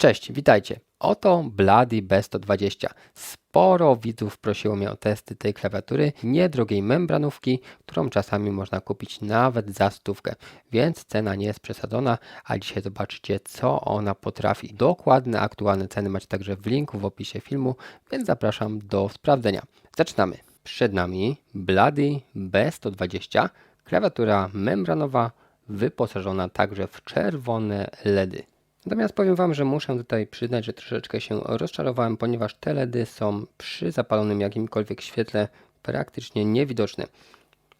Cześć, witajcie. Oto Bloody B120. Sporo widzów prosiło mnie o testy tej klawiatury niedrogiej membranówki, którą czasami można kupić nawet za stówkę, więc cena nie jest przesadzona, a dzisiaj zobaczycie co ona potrafi. Dokładne aktualne ceny macie także w linku w opisie filmu, więc zapraszam do sprawdzenia. Zaczynamy. Przed nami Bloody B120, klawiatura membranowa wyposażona także w czerwone LEDy. Natomiast powiem Wam, że muszę tutaj przyznać, że troszeczkę się rozczarowałem, ponieważ te LEDy są przy zapalonym jakimkolwiek świetle praktycznie niewidoczne.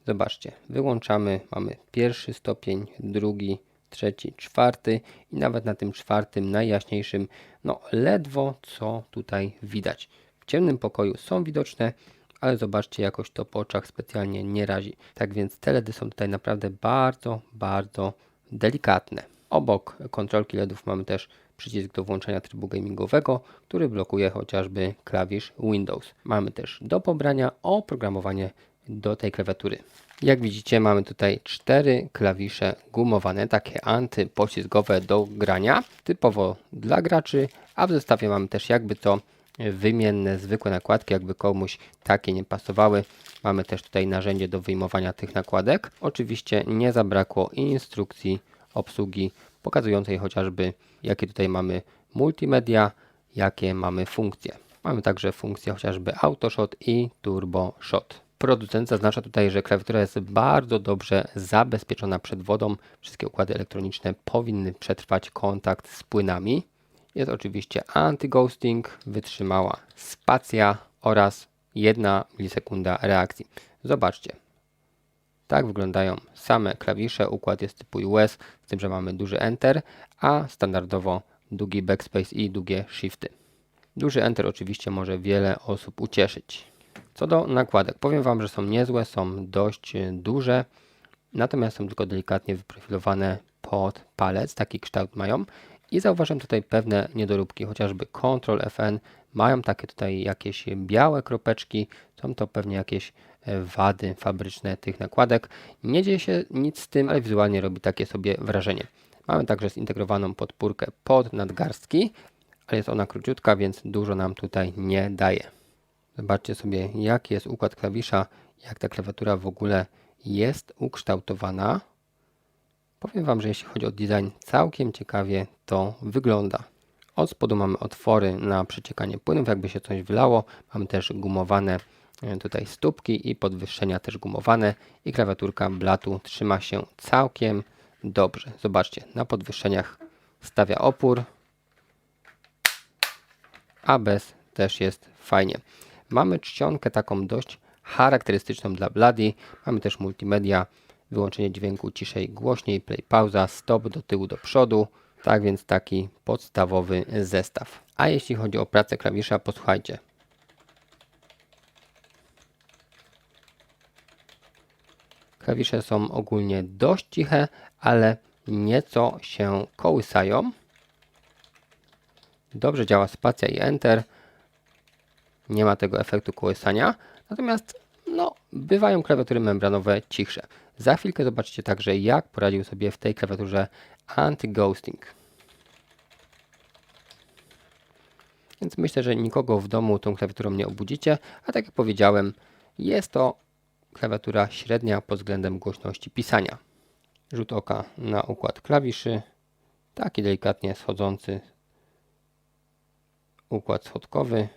Zobaczcie, wyłączamy, mamy pierwszy stopień, drugi, trzeci, czwarty i nawet na tym czwartym, najjaśniejszym, no ledwo co tutaj widać. W ciemnym pokoju są widoczne, ale zobaczcie, jakoś to po oczach specjalnie nie razi. Tak więc te LEDy są tutaj naprawdę bardzo, bardzo delikatne. Obok kontrolki LEDów mamy też przycisk do włączenia trybu gamingowego, który blokuje chociażby klawisz Windows. Mamy też do pobrania oprogramowanie do tej klawiatury. Jak widzicie mamy tutaj cztery klawisze gumowane, takie antypoślizgowe do grania, typowo dla graczy, a w zestawie mamy też jakby to wymienne, zwykłe nakładki, jakby komuś takie nie pasowały. Mamy też tutaj narzędzie do wyjmowania tych nakładek. Oczywiście nie zabrakło instrukcji obsługi pokazującej chociażby jakie tutaj mamy multimedia, jakie mamy funkcje. Mamy także funkcję chociażby AutoShot i TurboShot. Producent zaznacza tutaj, że klawiatura jest bardzo dobrze zabezpieczona przed wodą. Wszystkie układy elektroniczne powinny przetrwać kontakt z płynami. Jest oczywiście anti-ghosting, wytrzymała spacja oraz 1 milisekunda reakcji. Zobaczcie, tak wyglądają same klawisze. Układ jest typu US, z tym, że mamy duży Enter, a standardowo długi backspace i długie shifty. Duży Enter oczywiście może wiele osób ucieszyć. Co do nakładek, powiem Wam, że są niezłe, są dość duże, natomiast są tylko delikatnie wyprofilowane pod palec, taki kształt mają. I zauważam tutaj pewne niedoróbki, chociażby Ctrl Fn mają takie tutaj jakieś białe kropeczki, są to pewnie jakieś wady fabryczne tych nakładek. Nie dzieje się nic z tym, ale wizualnie robi takie sobie wrażenie. Mamy także zintegrowaną podpórkę pod nadgarstki, ale jest ona króciutka, więc dużo nam tutaj nie daje. Zobaczcie sobie, jaki jest układ klawisza, jak ta klawiatura w ogóle jest ukształtowana. Powiem Wam, że jeśli chodzi o design, całkiem ciekawie to wygląda. Od spodu mamy otwory na przeciekanie płynów, jakby się coś wylało. Mamy też gumowane tutaj stópki i podwyższenia też gumowane i klawiaturka blatu trzyma się całkiem dobrze. Zobaczcie, na podwyższeniach stawia opór, a bez też jest fajnie. Mamy czcionkę taką dość charakterystyczną dla Bloody. Mamy też multimedia, wyłączenie dźwięku ciszej, głośniej, play, pauza, stop do tyłu, do przodu. Tak więc taki podstawowy zestaw. A jeśli chodzi o pracę klawisza, posłuchajcie. Klawisze są ogólnie dość ciche, ale nieco się kołysają. Dobrze działa spacja i enter. Nie ma tego efektu kołysania. Natomiast no, bywają klawiatury membranowe cichsze. Za chwilkę zobaczycie także, jak poradził sobie w tej klawiaturze anti-ghosting. Więc myślę, że nikogo w domu tą klawiaturą nie obudzicie, a tak jak powiedziałem, jest to klawiatura średnia pod względem głośności pisania. Rzut oka na układ klawiszy, taki delikatnie schodzący układ schodkowy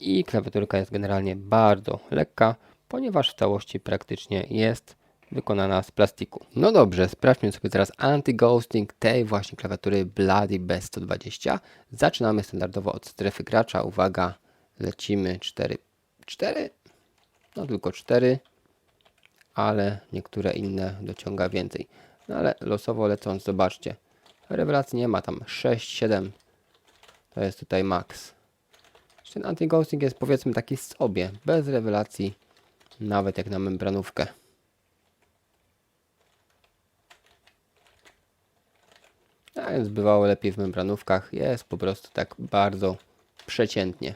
i klawiaturka jest generalnie bardzo lekka, ponieważ w całości praktycznie jest wykonana z plastiku. No dobrze, sprawdźmy sobie teraz anti-ghosting tej właśnie klawiatury Bloody B120. Zaczynamy standardowo od strefy gracza. Uwaga, lecimy 4. 4? No tylko 4, ale niektóre inne dociąga więcej. No ale losowo lecąc, zobaczcie. Rewelacji nie ma tam 6, 7. To jest tutaj max. Ten anti-ghosting jest powiedzmy taki sobie, bez rewelacji, nawet jak na membranówkę. A więc bywało lepiej w membranówkach, jest po prostu tak bardzo przeciętnie.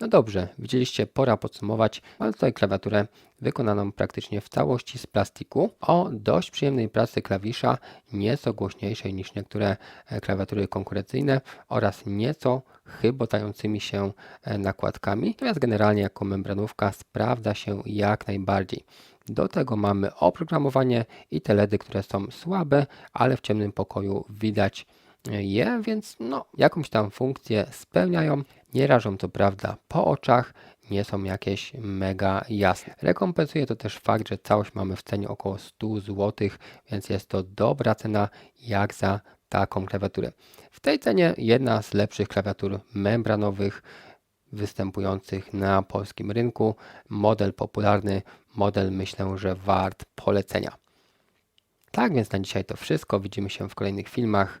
No dobrze, widzieliście, pora podsumować. Mamy tutaj klawiaturę wykonaną praktycznie w całości z plastiku o dość przyjemnej pracy klawisza, nieco głośniejszej niż niektóre e, klawiatury konkurencyjne oraz nieco chybotającymi się e, nakładkami. Natomiast generalnie jako membranówka sprawdza się jak najbardziej. Do tego mamy oprogramowanie i te LEDy, które są słabe, ale w ciemnym pokoju widać je, więc no, jakąś tam funkcję spełniają. Nie rażą to prawda po oczach, nie są jakieś mega jasne. Rekompensuje to też fakt, że całość mamy w cenie około 100 zł, więc jest to dobra cena jak za taką klawiaturę. W tej cenie jedna z lepszych klawiatur membranowych występujących na polskim rynku. Model popularny, model myślę, że wart polecenia. Tak więc na dzisiaj to wszystko. Widzimy się w kolejnych filmach.